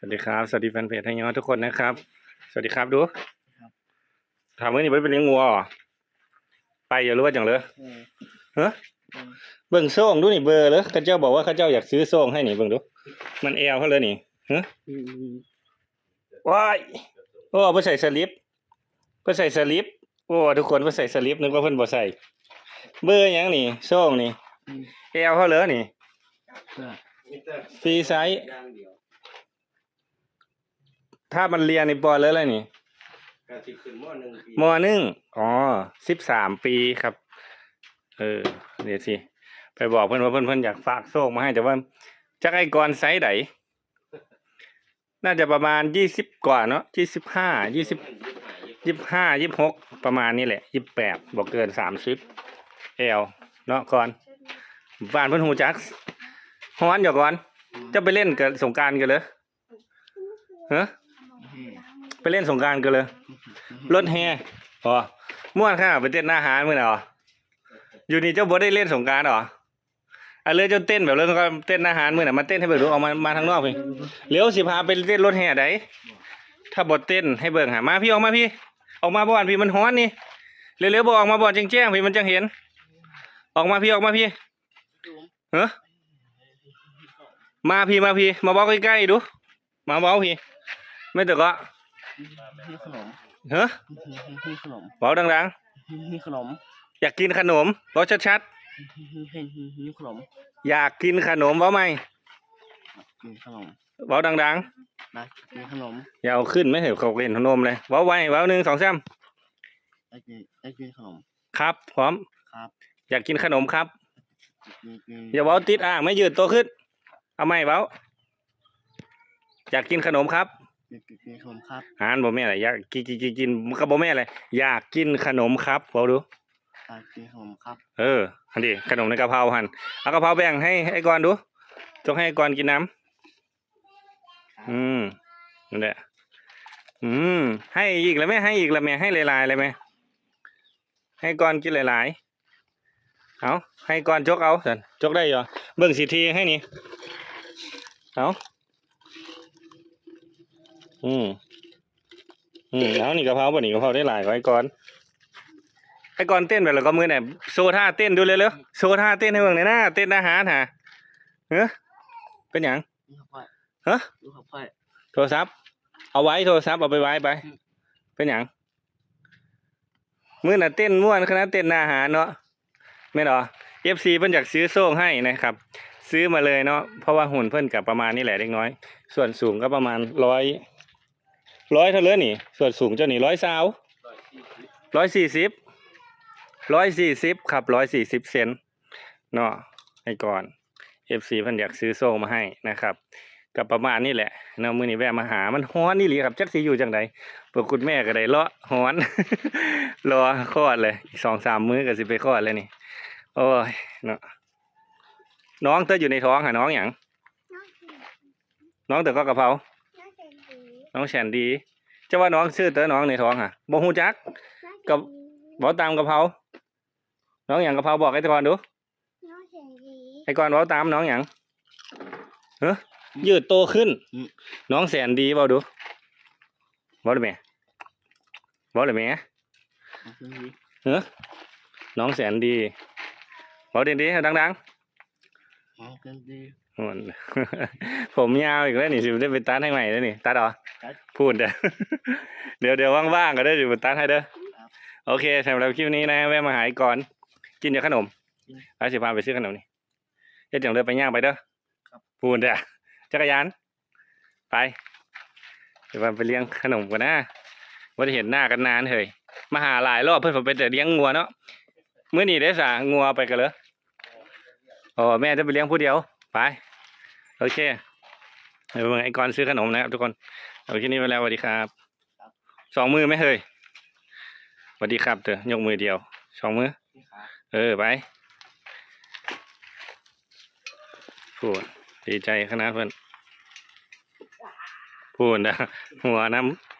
สวัสดีครับ สวัสดีแฟนเพจไทยยอทุกคนนะครับ สวัสดีครับดูถามว่านี่ไม่เป็นเลี้ยงงัวเหรอไปอย่ารู้ว่าจังเลยเออเฮ้ยเบิ่งโซ่งดูนี่เบอร์เลยข้าเจ้าบอกว่าข้าเจ้าอยากซื้อโซ่งให้นี่เบิ่งดู มันเอลเขาเลยนี่เฮ้ยอืมอืมว้ายโอ้เพื่อใส่สลิปเพื่อใส่สลิปโอ้ทุกคนเพื่อใส่สลิปนึกว่าเพิ่นบ่ใส่ เบอร์หยังนี่โซ่งนี่อืมเอลเขาเลยนี่เพื่อฟรีไซส์ ถ้ามันเรียนในปอเลยเลยนี่ก็สิขึ้นมหนึ่งปีมหนึ่งอ๋อสิบสามปีครับ เออ เดี๋ยวสิ ไปบอกเพื่อนว่าเพื่อนเพื่อนอยากฝากโซ่มาให้แต่ว่าจักไอ้กรไซส์ไหนน่าจะประมาณยี่สิบกว่าเนาะยี่สิบห้ายี่สิบยี่สิบห้ายี่สิบหกประมาณนี้แหละยี่สิบแปดบอกเกินสามสิบเอลเนาะก่อนบ้านเพื่อนหูจักฮ้อนอยู่ก่อน จะไปเล่นกับสงกรารกันเลยฮะอืมไป เล่นสงกรารกันเลย รถแห่อ๋อม่วนค่ะไปเต้นหน้าหารมื้อน่ะอ๋ออยู่นี่เจ้าบ่ได้เล่นสงกรารหรออะเลยเจ้าเต้นแบบเล่นก็เต้นหน้าหารมื้อน่ะมาเต้นให้เบิ่งดูออกมามาทางนอกพี่เร็วสิพาไปเต้นรถแห่ใดถ้าบ่เต้นให้เบิ่งหามาพี่ออกมาพี่ ออกมาบ่อนพี่มันฮ้อนนี่เร็วๆบ่ออกมาบ่อนแจ้งๆพี่มันจังเห็น ออกมาพี่ออกมาพี่เฮ้อมาพี่มาพี่มาเว้าใกล้ๆดู มาเว้าพี่ไม่แต่ก็ มีขนมเฮ้อมีขนมเว้าดังๆมีขนมอยากกินขนมบอกชัดมีขนมๆ อยากกินขนมเว้าไหมมีขนมเว้าดังนะมีขนมๆ อย่าเอาขึ้นไม่เห็นเขาเล่นขนมเลยเว้าไว้เว้าหนึ่งสองสามไอ้กินไอ้กินขนม ครับ พร้อม ครับ อยากกินขนมครับมีมีอย่าเว้าติดอ่างไม่ยืดตัวขึ้น เอาไหมเว้าอยากกินขนมครับ มีมีขนมครับอ่านบ่แม่อะไรอยากกินกินกินกินก็บ่แม่อะไรอยากกินขนมครับเว้าดูกินขนมครับเอออันนี้ขนมในกะเพราหันเอากะเพราแบ่งให้ให้ก่อนดูจงให้ก่อนกินน้ำอืมนั่นแหละอืมให้อีกแล้วแม่ให้อีกแล้วแม่ให้หลายๆเลยแม่ให้ก่อนกินหลายๆเอาให้ก่อนจกเอาสันจกได้เหรอเบิ่งสีทีให้นี่เอา อืมอืมเอานี่กะเพราบ่นี่กะเพราได้หลายกว่าไอ้ก่อนไอ้ก่อนเต้นแบบแล้วก็มือเนี่ยโซท่าเต้นดูเร็วๆโซท่าเต้นให้เบิ่งหน่อยนะเต้นอาหารหาเฮ้เป็นหยังฮะดูขับค่อยโทรศัพท์ เอาไว้โทรศัพท์เอาไปไว้ไป เป็นหยังมือน่ะเต้นม่วนคณะเต้นอาหารเนาะแม่หรอ FC เพิ่นอยากซื้อโซ่งให้นะครับ ซื้อมาเลยเนาะเพราะว่าหุ่นเพิ่นกับประมาณนี้แหละเล็กน้อย ส่วนสูงก็ประมาณร้อย ร้อยเท่าเลยนี่ ส่วนสูงเจ้านี่ร้อยสาวร้อยสี่สิบร้อยสี่สิบครับร้อยสี่สิบเซนเนาะให้ก่อน FC เพิ่นอยากซื้อโซ่มาให้นะครับกับประมาณนี้แหละเนาะมื้อนี้แวะมาหามันฮ้อนนี่หลีครับจักสิอยู่จังไดพวกคุณแม่ก็ได้เลาะฮ้อนรอคลอดเลยอีกสองสามมื้อก็สิไปคลอดแล้วนี่โอ้ยเนาะน้องเตออยู่ในท้องหาน้องหยังน้องสีน้องเตอก็กระเพรา น้องเซนดีน้องแสนดีจะว่าน้องชื่อเตอน้องในท้องอะบ่ฮู้จักน้องกับเซนดีเว้าตามกระเพราน้องหยังกระเพราบอกไอ้ตะกอนดู น้องเซนดีไอ้กอนเว้าตามน้องหยังเฮ้ยืดโตขึ้นน้องแสนดีเว้าดูเว้าได้ไหมเว้าได้ไหมเอาขึ้นดีเฮ้น้องแสนดีบอกดีๆดังเอาขึ้นดี ๆโอ้ยผมยาวอีกแล้วนี่สิได้ไปตัดให้ใหม่แล้วนี่ตัดเหรอตัดพูดเด้อเดี๋ยวเดี๋ยวว่างๆก็ได้สิไปตัดให้เด้อครับโอเคสำหรับคลิปนี้นะแวะมาหาอีกก่อน กินเดี๋ยวขนมแล้วสิพาไปซื้อขนมนี่เดี๋ยวจังเดินไปย่างไปเด้อพูดเด้อจักรยาน ไปเดี๋ยวไปเลี้ยงขนมกันนะว่าได้เห็นหน้ากันนานเฮ้ยมาหาหลายรอบเพื่อนผมไปแต่เลี้ยงงัวเนาะเมื่อนี้ได้สางัวไปกันเลยโอ้แม่จะไปเลี้ยงผู้เดียวไป โอเคเดี๋ยวเบิ่งไอ้กอนซื้อขนมนะครับทุกคนเอาคลิปนี้ไปแล้วสวัสดีครับ สองมือไหมเฮ้ยสวัสดีครับเถอะยกมือเดียว สองมือนี่ครับเออไปพูดดีใจขนาดเพื่อนพูดนะหัวน้ำ